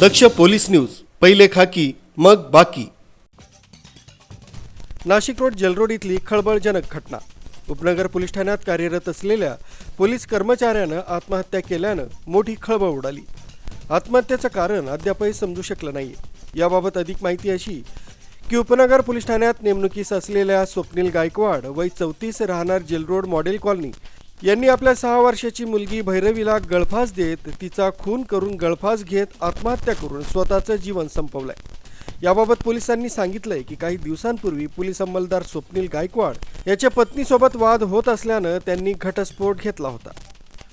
दक्ष police news पहिले खाकी मग बाकी. नाशिक रोड जलरोड इथली खळबळजनक घटना. उपनगर पोलीस ठाण्यात कार्यरत असलेल्या पोलीस कर्मचाऱ्यानं आत्महत्या केल्यानं मोठी खळबळ उडाली. आत्महत्येचं कारण अद्यापही समजू शकलं नाही याबाबत अधिक माहिती अशी की उपनगर पोलीस ठाण्यात नेमणुकीस असलेल्या स्वप्नील गायकवाड वय चौतीस राहणार जेलरोड मॉडेल कॉलनी यांनी आपल्या सहा वर्षाची मुलगी भैरवीला गळफास देत तिचा खून करून गळफास घेत आत्महत्या करून स्वतःचं जीवन संपवलंय. याबाबत पोलिसांनी सांगितलंय की काही दिवसांपूर्वी पोलीस अंमलदार स्वप्नील गायकवाड याच्या पत्नीसोबत वाद होत असल्यानं त्यांनी घटस्फोट घेतला होता.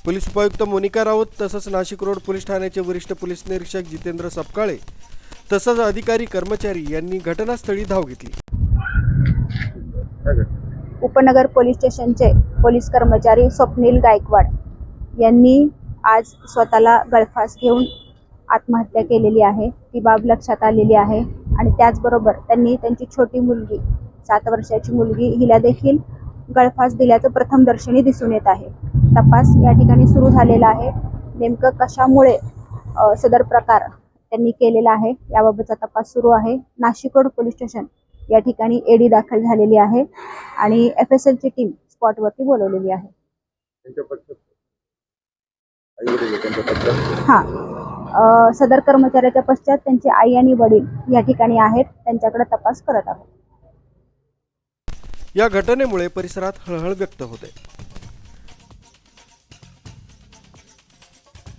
पोलीस उपायुक्त मोनिका राऊत तसंच नाशिक रोड पोलीस ठाण्याचे वरिष्ठ पोलीस निरीक्षक जितेंद्र सपकाळे तसंच अधिकारी कर्मचारी यांनी घटनास्थळी धाव घेतली. उपनगर पोलीस स्टेशनचे पोलीस कर्मचारी स्वप्नील गायकवाड यांनी आज स्वतःला गळफास घेऊन आत्महत्या केलेली आहे. ती बाब लक्षात आलेली आहे आणि त्याचबरोबर त्यांनी त्यांची छोटी मुलगी सात वर्षाची मुलगी हिला देखील गळफास दिल्याचं प्रथम दर्शनी दिसून येत आहे. तपास या ठिकाणी सुरू झालेला आहे. नेमकं कशामुळे सदर प्रकार त्यांनी केलेला आहे याबाबतचा तपास सुरू आहे. नाशिकोड पोलीस स्टेशन या ठिकाणी एडी दाखल झालेली आहे. आणि एफ एस एलची टीम स्पॉटवरती बोलवलेली आहे. त्यांच्या पक्षात? आई वडील आहे त्यांच्या पक्षात? हां. सदर कर्मचाऱ्याच्या पश्चात त्यांचे आई आणि वडील या ठिकाणी आहेत. त्यांच्याकडे तपास करत आहोत. या घटनेमुळे परिसरात हळहळ व्यक्त होते.